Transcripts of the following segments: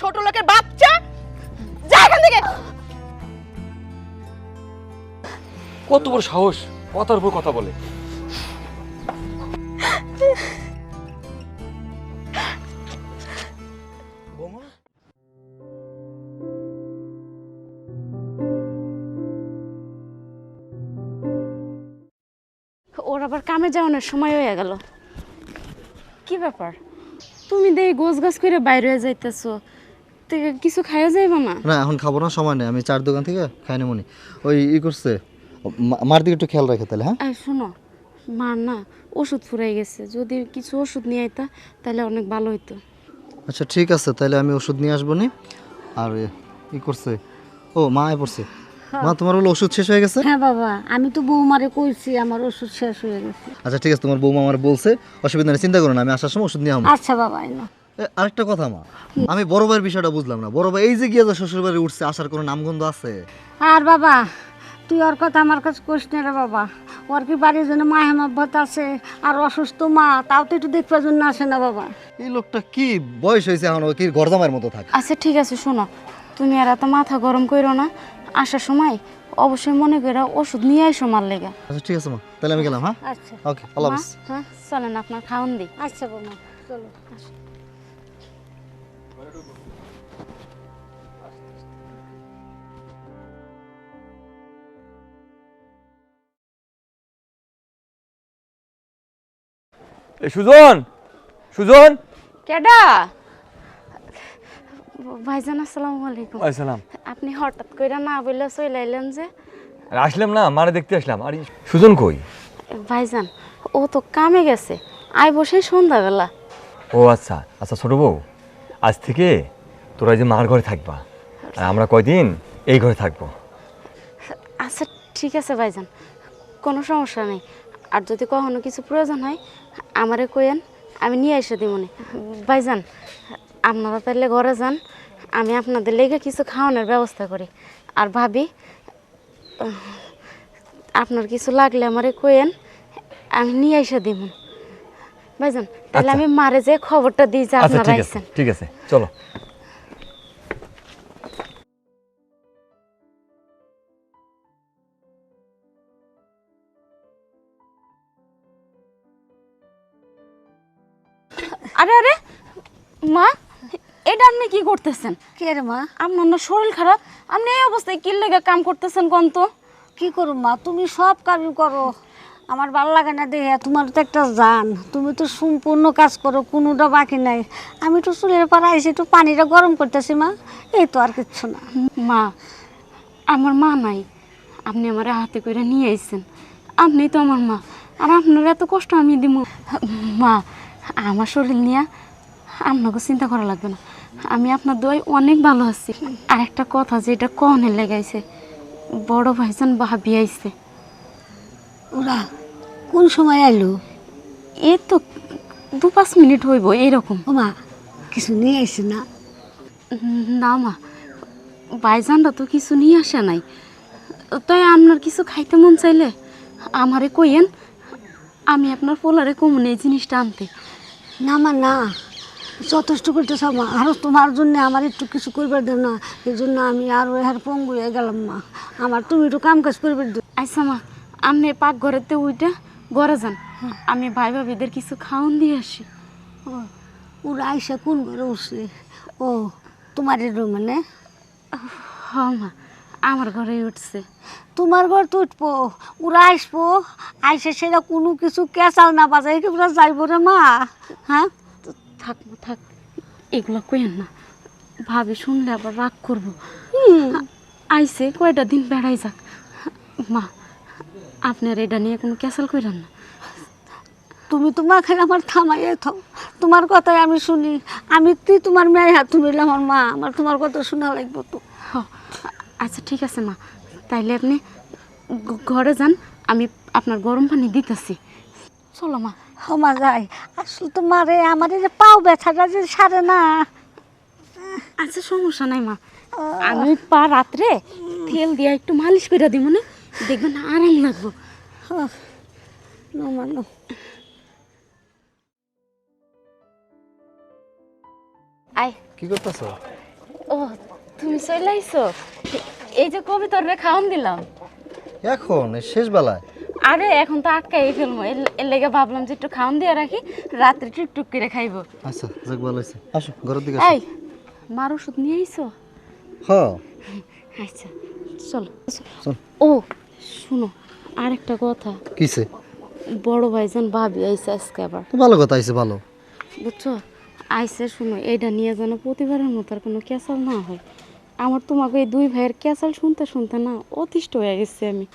ছোট লোকের বাচ্চা? যা এখান থেকে! কত বড় সাহস কথার উপর কথা বলে। ওর আবার কামে যাওয়ানোর সময় হয়ে গেল। কি ব্যাপার? তুমি দেই গোছ গাছ করে বাইরে হয়ে যাইতেছো। কিছু খাইয়া যাইবা না? না এখন খাব না সময় নেই। আমি চার দোকান থেকে খাই নেবনি ওই ই করছে মার দিকে একটু খেয়াল রাখে তাহলে হ্যাঁ? এই শোনো মার না ওষুধ ফুরাই গেছে। যদি কিছু ওষুধ নিয়ে আইতা তাহলে অনেক ভালো হইতো। আচ্ছা ঠিক আছে তাহলে আমি ওষুধ নিয়ে আসব নি। আর ই করছে ও মা আয় পড়ছে। মা তোমার হলো ওষুধ শেষ হয়ে গেছে? হ্যাঁ বাবা আমি তো বৌমারে কইছি আমার ওষুধ শেষ হয়ে গেছে। আচ্ছা ঠিক আছে তোমার বৌমা আমার বলছে অসুবিধা নেই চিন্তা করো না আমি আসার সময় ওষুধ নিয়ে আসব। আচ্ছা বাবা। এ, আরেকটা কথা মা। আমি বড় ভাইয়ের বিষয়টা বুঝলাম না। বড় ভাই এই যে গিয়ে যে শ্বশুর বাড়ি উঠছে আসার কোনো নামগন্ধ আছে? আর বাবা তুই ওর কথা আমার কাছে কইস না রে বাবা। ওর কি বাড়ির জন্য মায়া মহব্বত আছে? আর অসুস্থ মা তাও তো একটু দেখবার জন্য আসে না বাবা। এই লোকটা কি বয়স হয়েছে এখন? ও কি গরদামের মতো থাকে? আচ্ছা ঠিক আছে শোনো। তুমি আর এত মাথা গরম করো না। আসার সময় অবশ্যই মনে করে ওষুধ নিয়ে আইসো মার লেগা। আচ্ছা ঠিক আছে মা। তাহলে আমি গেলাম হ্যাঁ? আচ্ছা। ওকে আল্লাহ মা, হাফিজ। হ্যাঁ চলেন আপনার খাওন দিই আচ্ছা বাবা চলো এ সুজন! সুজন! কেডা? ভাইজান আসসালামু আলাইকুম। আসসালাম আপনি হঠাৎ কইরা না বললে চলে আইলেন যে আসলাম না মারে দেখতে আসলাম। আর সুজন কই? ভাইজান ও তো কামে গেছে। আই বসেই সন্ধ্যাবেলা। ও আচ্ছা আচ্ছা ছোট বউ। আজ থেকে তোরা যে মার ঘরে থাকবা আর আমরা কয়দিন এই ঘরে থাকব। আচ্ছা ঠিক আছে ভাইজান কোনো সমস্যা নেই। আর যদি কখনো কিছু প্রয়োজন হয় আমারে কইেন আমি নিয়ে এসে দিমনি ভাইজান আপনারা তাহলে ঘরে যান আমি আপনাদের লেগে কিছু খাওয়ানোর ব্যবস্থা করি। আর ভাবি আপনার কিছু লাগলে আমারে কইেন আমি নিয়ে এসে দিব ভাইজান তাহলে আচ্ছা। আমি মারে যে খবরটা দিই যে আচ্ছা আপনারা ঠিক আছে চলো। আরে আরে মা এটা আপনি কি করতেছেন? কে রে মা? আপনার না শরীর খারাপ। আপনি এই অবস্থায় কি লেগে কাম করতেছেন কোন তো? কি করো মা? তুমি সব কাজ করো। আমার ভালো লাগে না দেখে তোমার তো একটা জান। তুমি তো সম্পূর্ণ কাজ করো কোনোটা বাকি নাই। আমি তো চুলের পাড়া আইসি একটু পানিটা গরম করতেছি মা। এই তো আর কিচ্ছু না। মা আমার মা নাই। আপনি আমার হাতে করে নিয়ে আইছেন। আপনি তো আমার মা। আর আপনার এত কষ্ট আমি দিব। মা আমার শরীর নিয়ে আপনাকে চিন্তা করা লাগবে না। আমি আপনার দোয়াই অনেক ভালো আছি। আর একটা কথা যেটা কনের লেগাইছে বড় ভাইজান ভাবি আইছে। ওরা কোন সময় আইলো? এ তো দু পাঁচ মিনিট হইব এইরকম মা কিছু নিয়ে আইসি না? না মা ভাইজানরা তো কিছু নিয়ে আসে নাই। তাই আপনার কিছু খাইতে মন চাইলে আমারে কইয়েন আমি আপনার পোলারে কমন এই জিনিসটা আনতে। না মা না। যথেষ্ট করতেছ মা। আরও তোমার জন্য আমার একটু কিছু করবার দেও না। এই জন্য আমি আরও এর পঙ্গু হয়ে গেলাম মা। আমার তুমি একটু কাম কাজ করবার দেও। আচ্ছা মা আপনি পাক ঘরেতে উইটা ঘরে যান। আমি ভাই ভাবিদের কিছু খাওন দিয়ে আসি। ও ওরা আইসা কোন ঘরে উঠছে? ও তোমার মানে হ মা। আমার ঘরেই উঠছে। তোমার ঘর তো উঠবো ওরা আসব আইসে সেটা কোনো কিছু কেঁচাল না বাজাই ওরা যাইব রে মা। হ্যাঁ? থাক থাক। এগুলো কইেন না। ভাবি শুনলে আবার রাগ করব। আইসে কয়টা দিন বেড়াই যাক। মা আপনার এটা নিয়ে কোনো ক্যাসাল কইরেন না। তুমি তোমার খালি আমার থামাইয়ে থাও। তোমার কথাই আমি শুনি। আমি তুই তোমার মেয়ে হাত তুমি আমার মা। আমার তোমার কথা শোনা লাগবো তো। আচ্ছা ঠিক আছে মা। তাইলে আপনি ঘরে যান আমি আপনার গরম পানি দিতেছি। চলো মা ক্ষমা যায় আসলে তোমার এই আমার এই যে পাও ব্যথাটা যে সারে না। আচ্ছা সমস্যা নাই মা। আমি পা রাত্রে তেল দিয়ে একটু মালিশ করে দিব না? দেখবেন আরাম লাগবো। নো মানো আয়। কি করতেছ? ও তুমি চলে আইছো? এই যে কবিতর রে খাওয়ান দিলাম। এখন? শেষ বেলায় আরে এখন তো আটকাই ফেলব। এর- লেগে ভাবলাম যে একটু খাওয়ান দিয়ে রাখি রাত্রে টুকটুক করে খাইবো। আচ্ছা যাক ভালো হয়েছে। আসো ঘরের দিকে এই মার ওষুধ নিয়ে আইছো? হ্যাঁ আচ্ছা চলো। চল। ও শুনো আরেকটা কথা। কিসে? বড় ভাইজান ভাবি আইসে আজকে আবার। ভালো কথা আইছে ভালো। বুঝছ? আইসে শুনো এইটা নিয়ে যেন প্রতিবারের মতো আর কোনো ক্যাসাল না হয়। আমার তোমাকে এই দুই ভাইয়ের ক্যাসাল শুনতে শুনতে না অতিষ্ঠ হয়ে গেছি আমি।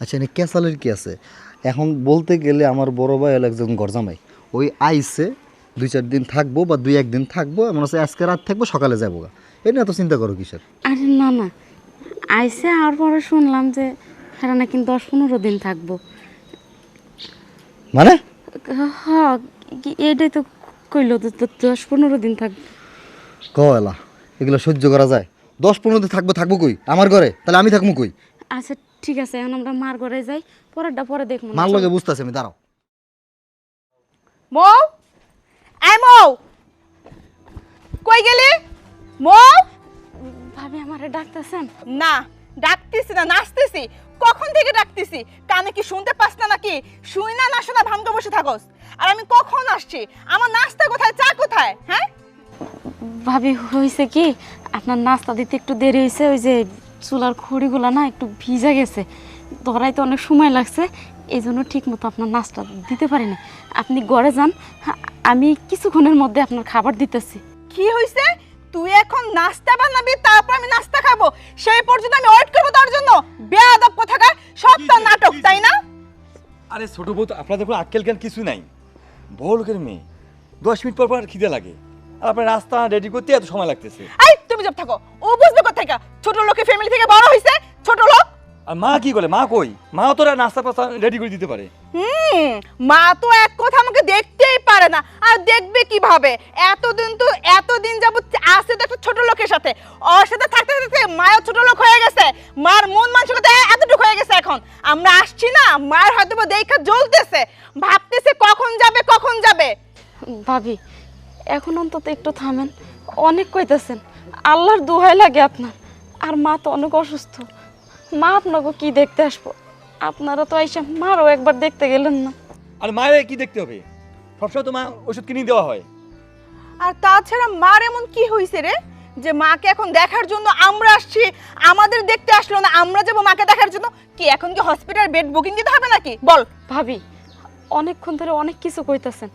আচ্ছা এনে ক্যাসালের কি আছে? এখন বলতে গেলে আমার বড় ভাই হলো একজন গরজামাই। ওই আইসে দুই চার দিন থাকব বা দুই একদিন থাকব এমন আছে আজকে রাত থাকব সকালে যাব গা। এই নিয়ে এত চিন্তা করো কিসের? আরে না না। আইসে আর পরে শুনলাম যে হ্যাঁ নাকি দশ পনেরো দিন থাকব। মানে? হ্যাঁ কি- এটাই তো কইলো দশ পনেরো দিন থাকব। কয়লা এগুলো সহ্য করা যায়? দশ পনেরো থাকব থাকব কই? আমার ঘরে? তাহলে আমি থাকব কই? আচ্ছা ঠিক আছে এখন আমরা মার ঘরে যাই। পরেরটা পরে দেখব মার। লগে বুঝতেছি আমি দাঁড়াও। মৌ? এই মৌ! কই গেলি? মৌ? ভাবি আমারে ডাকতেছেন। না ডাকতেছি না নাচতেছি। কখন থেকে ডাকতেছি? কানে কি শুনতে পাস না নাকি? শুই না না শোনা ভাঙ্গা বসে থাকস। আর আমি কখন আসছি? আমার নাস্তা কোথায় চা কোথায়? হ্যাঁ? ভাবি হয়েছে কি আপনার নাস্তা দিতে একটু দেরি হয়েছে ওই যে চুলার খড়িগুলো না একটু ভিজে গেছে। ধরাইতে অনেক সময় লাগছে এই জন্য ঠিক মতো আপনার নাস্তা দিতে পারিনি আপনি গড়ে যান আমি কিছুক্ষণের মধ্যে আপনার খাবার দিতেছি। কি হইছে? তুই এখন নাস্তা বানাবি তারপর আমি নাস্তা খাব। সেই পর্যন্ত আমি ওয়েট করব তার জন্য। বেয়াদব কোথাকার সব তোর নাটক তাই না? আরে ছোট বউ তো আপনাদের কোনো আক্কেল জ্ঞান কিছু নাই। বড় লোকের মেয়ে। দশ মিনিট পর পর খিদে লাগে। আর আপনার রাস্তা রেডি করতে এত সময় লাগতেছে। এই তুমি চুপ থাকো। ও বুঝবে কোথায় ছোট লোকের ফ্যামিলি থেকে বড় হইছে ছোট লোক। আর মা কি বলে? মা কই? মা তোরা নাস্তা পাস্তা রেডি করে দিতে পারে। হুম মা তো এক কথা আমাকে দেখতেই পারে না। আর দেখবে কীভাবে? এতদিন তো এতদিন যাব আছে তো একটা ছোট লোকের সাথে। ওর সাথে থাকতে থাকতে মাও ছোট লোক হয়ে গেছে। মার মন মানসিকতা এতটুকু হয়ে গেছে এখন। আমরা আসছি না মার হয়তো দেখা জ্বলতেছে। ভাবতেছে কখন যাবে কখন যাবে? ভাবি এখন অন্তত একটু থামেন। অনেক কইতেছেন আল্লাহর দোহাই লাগে আপনার। আর মা তো অনেক অসুস্থ। মা আপনাকে কি দেখতে আসব? আপনারা তো আইসা মারও একবার দেখতে গেলেন না। আর মায়ের কি দেখতে হবে? সবসময় তো মা ওষুধ কিনে দেওয়া হয়। আর তাছাড়া মার এমন কি হয়েছে রে? যে মাকে এখন দেখার জন্য আমরা আসছি আমাদের দেখতে আসলো না আমরা যাব মাকে দেখার জন্য? কি এখন কি হসপিটাল বেড বুকিং দিতে হবে নাকি? বল। ভাবি অনেকক্ষণ ধরে অনেক কিছু কইতাছেন।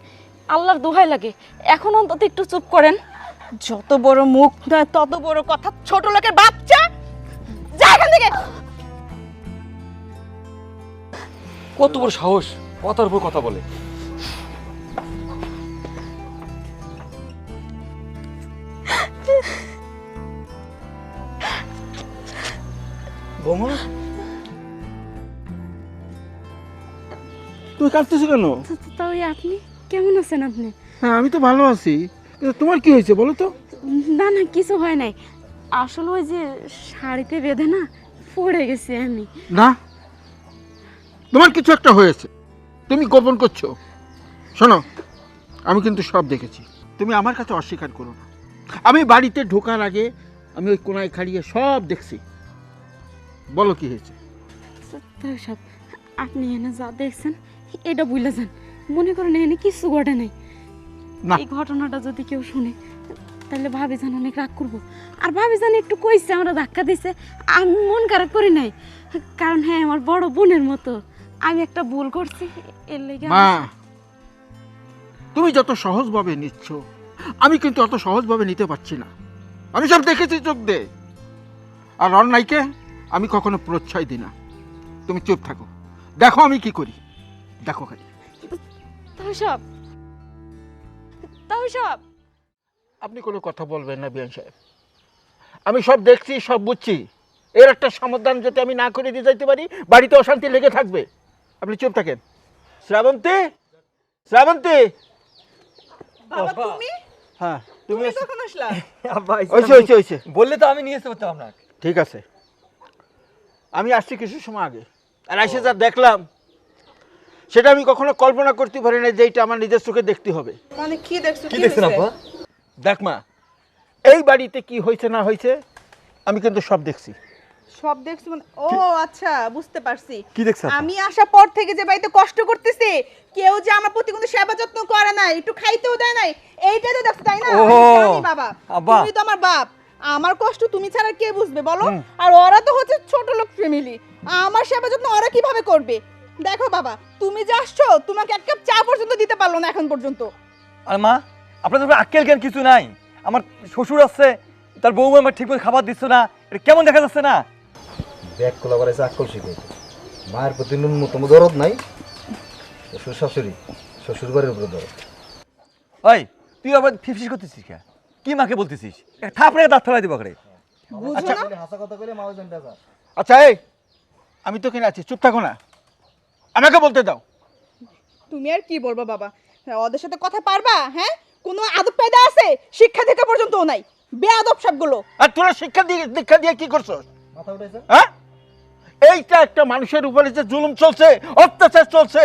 আল্লাহর দোহাই লাগে। এখন অন্তত একটু চুপ করেন। যত বড় মুখ নয় তত বড় কথা ছোট লোকের বাচ্চা। যা এখান থেকে। কত বড় সাহস কথার উপর কথা বলে। বৌমা? তুমি কাঁদতেছো কেন? তো- তো- তাই আপনি? কেমন আছেন আপনি? হ্যাঁ আমি তো ভালো আছি। কিন্তু তোমার কি হয়েছে বলো তো? না না কিছু হয় নাই। আসলে ওই যে শাড়িতে বেঁধে না পড়ে গেছি আমি। না? তোমার কিছু একটা হয়েছে। তুমি গোপন করছ। শোনো আমি কিন্তু সব দেখেছি। তুমি আমার কাছে অস্বীকার করো না। আমি বাড়িতে ঢোকার আগে আমি ওই কোনায় খাড়িয়ে সব দেখছি। বলো কি হয়েছে? সব আপনি এনে যা দেখছেন এটা বুঝলে যান। মনে করেন এনে কিছু ঘটে নাই। না। এই ঘটনাটা যদি কেউ শুনে তাহলে ভাবি জান অনেক রাগ করব। আর ভাবি জান একটু কইছে আমরা ধাক্কা দিছে। আমি মন খারাপ করি নাই। কারণ হ্যাঁ আমার বড় বোনের মতো। আমি একটা ভুল করছি এর লেগে মা তুমি যত সহজভাবে নিচ্ছ আমি কিন্তু অত সহজভাবে নিতে পারছি না। আমি সব দেখেছি চোখ দে আর অন্যায়কে আমি কখনো প্রশ্রয় দিই না। তুমি চুপ থাকো। দেখো আমি কি করি। দেখো খালি। তাও সব। তাও সব। আপনি কোনো কথা বলবেন না বিয়ান সাহেব। আমি সব দেখছি সব বুঝছি। এর একটা সমাধান যাতে আমি না করে দিয়ে যাইতে পারি বাড়িতে অশান্তি লেগে থাকবে। আপনি চুপ থাকেন। শ্রাবন্তী? শ্রাবন্তী? বাবা তুমি? হ্যাঁ তুমি কখন আসলা? বললে তো আমি নিয়ে আপনাকে। ঠিক আছে। আমি আসছি কিছু সময় আগে। আর এসে যা দেখলাম সেটা আমি কখনো কল্পনা করতে পারি না যে এইটা আমার নিজের চোখে দেখতে হবে। মানে কি দেখছ কি দেখছেন আপা? দেখ মা এই বাড়িতে কি হয়েছে না হয়েছে আমি কিন্তু সব দেখছি। সব দেখছি মানে? ও আচ্ছা বুঝতে পারছি। কি দেখছ আমি আসার পর থেকে যে বাড়িতে কষ্ট করতেছি কেউ যে আমার প্রতি কোনো সেবা যত্ন করে নাই একটু খাইতেও দেয় নাই এইটাই তো দেখছ তাই না? আমি বাবা। তুমি তো আমার বাপ। আমার কষ্ট তুমি ছাড়া কে বুঝবে বলো? আর ওরা তো হচ্ছে ছোট লোক ফ্যামিলি আমার সেবা যত্ন ওরা কীভাবে করবে? দেখো বাবা তুমি যে আসছো তোমাকে এক কাপ চা পর্যন্ত দিতে পারল না এখন পর্যন্ত। আর মা আপনাদের উপরে আক্কেল জ্ঞান কিছু নাই। আমার শ্বশুর আছে তার বউ আমার ঠিক করে খাবার দিচ্ছে না। এটা কেমন দেখা যাচ্ছে না? ব্যাগ খোলা বাড়াইছে আক্কল শিখাইতে মায়ের প্রতি ন্যূনতম দরদ নাই। শ্বশুর শাশুড়ি শ্বশুর বাড়ির উপরে দরদ। ওই তুই আবার ফিফিস করতেছিস কে? কি মাকে বলতেছিস? থাপড়ে দাঁত ফেলাই দিব করে বুঝছ না। যা আচ্ছা এই আমি তো কিনে আছি চুপ থাকো না। আমাকে বলতে দাও। তুমি আর কি বলব বাবা? হ্যাঁ, ওদের সাথে কথা পারবা? হ্যাঁ? কোনো আদব পেদা আছে? শিক্ষা দীক্ষা পর্যন্তও নাই। বেয়াদব সবগুলো। আর তোরা শিক্ষা দিয়ে দীক্ষা দিয়ে কি করছ মাথা উঠাইছে? হ্যাঁ? এইটা একটা মানুষের উপরে যে জুলুম চলছে অত্যাচার চলছে।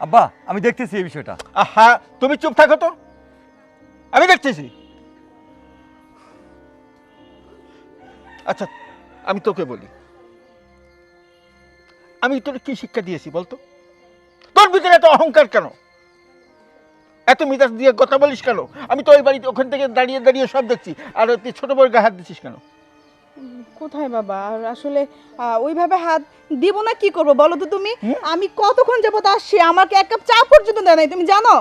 আব্বা আমি দেখতেছি এই বিষয়টা। আহা তুমি চুপ থাকো তো। আমি দেখতেছি। আচ্ছা আমি তোকে বলি। আমি তোর কি শিক্ষা দিয়েছি বলতো? তোর ভিতরে এত অহংকার কেন? এত মিজাজ দিয়ে কথা বলিস কেন? আমি তো ওই বাড়িতে ওখান থেকে দাঁড়িয়ে দাঁড়িয়ে সব দেখছি। আর তুই ছোট বড় গায়ে হাত দিচ্ছিস কেন? কোথায় বাবা? আর আসলে আহ, ওইভাবে হাত দিব না কি করব বলো তো তুমি? আমি কতক্ষণ যাবত আসছি আমাকে এক কাপ চা পর্যন্ত দেয় নাই তুমি জানো?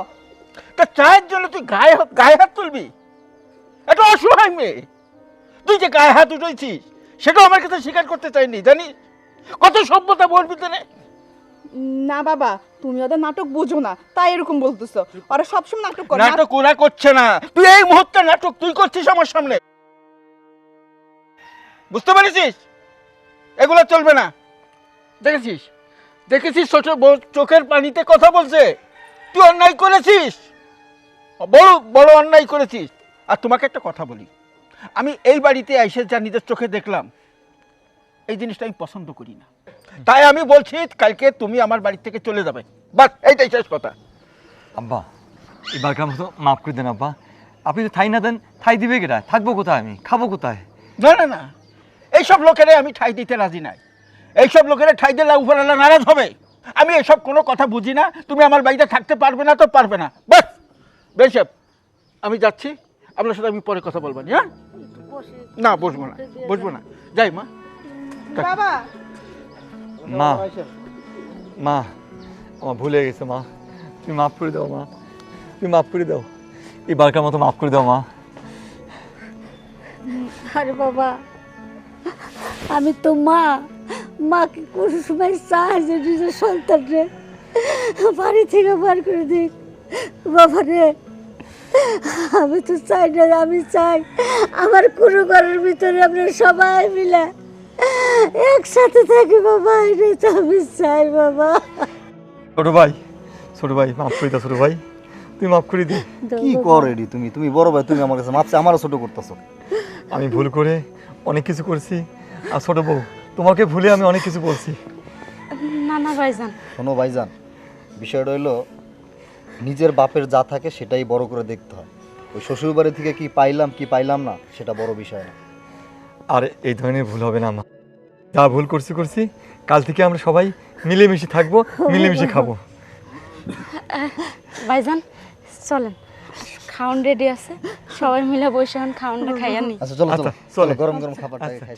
তা চায়ের জন্য তুই গায়ে হাত গায়ে হাত তুলবি? একটা অসহায় মেয়ে। তুই যে গায়ে হাত উঠেছিস সেটাও আমার কাছে স্বীকার করতে চাইনি জানিস? কত সভ্যতা বল ভিতরে না বাবা তুমি ওদের নাটক বুঝো না তাই এরকম বলতেছো। ওরা সবসময় নাটক করে। নাটক ওরা করছে না। তুই এই মুহূর্তে নাটক তুই করছিস আমার সামনে। বুঝতে পেরেছিস? এগুলো চলবে না। দেখেছিস? দেখেছিস ছোট চোখের পানিতে কথা বলছে? তুই অন্যায় করেছিস? বড় বড় অন্যায় করেছিস। আর তোমাকে একটা কথা বলি। আমি এই বাড়িতে এসে যা নিজের চোখে দেখলাম এই জিনিসটা আমি পছন্দ করি না। তাই আমি বলছি কালকে তুমি আমার বাড়ি থেকে চলে যাবে। বাস এইটাই শেষ কথা। আব্বা এবারকার মতো মাফ করে দেন আব্বা। আপনি তো থাই না দেন থাই দিবে কেটা থাকব কোথায় আমি? খাব কোথায়? না না না। এইসব লোকেরা আমি ঠাই দিতে রাজি নাই। এইসব লোকেরা ঠাই দিলে উপরালা নারাজ হবে। আমি এসব কোনো কথা বুঝি না। তুমি আমার বাড়িতে থাকতে পারবে না তো পারবে না। বাস বেশব আমি যাচ্ছি। আপনার সাথে আমি পরে কথা বলব নি, হ্যাঁ? না বসবো না বসবো না। যাই মা। বাবা। মা মা আমার ভুলে গেছে মা। তুমি মাফ করে দাও মা। তুমি মাফ করে দাও। এবারকার মতো মাফ করে দাও মা। আরে বাবা আমি তো মা। মাকে কোনো সময় চাই যে নিজের সন্তানরে বাড়ি থেকে বার করে দিক বাবা রে আমি তো চাই না আমি চাই আমার কোনো ঘরের ভিতরে আমরা সবাই মিলে একসাথে থাকি বাবা এটাই তো আমি চাই বাবা। ছোট ভাই ছোট ভাই মাফ করে দাও ছোট ভাই। তুমি মাফ করে দিও কি কর এডি তুমি? তুমি বড় ভাই তুমি আমার কাছে মাপছে আমারও ছোট করতেছো। আমি ভুল করে অনেক কিছু করছি। আর ছোট বউ তোমাকে ভুলে আমি অনেক কিছু বলছি। না না ভাইজান। শোনো ভাইজান বিষয়টা হইল নিজের বাপের যা থাকে সেটাই বড় করে দেখতে হয়। ওই শ্বশুরবাড়ি থেকে কি পাইলাম কি পাইলাম না সেটা বড় বিষয় না। আর এই ধরনের ভুল হবে না আমার যা ভুল করছি করছি কাল থেকে আমরা সবাই মিলেমিশে থাকব মিলেমিশে খাব। ভাইজান চলেন। খাওন রেডি আছে। সবাই মিলে বসে এখন খাওনটা খাইয়া নি। আচ্ছা চলো চলো। আচ্ছা। গরম গরম খাবারটা আচ্ছা, খাই?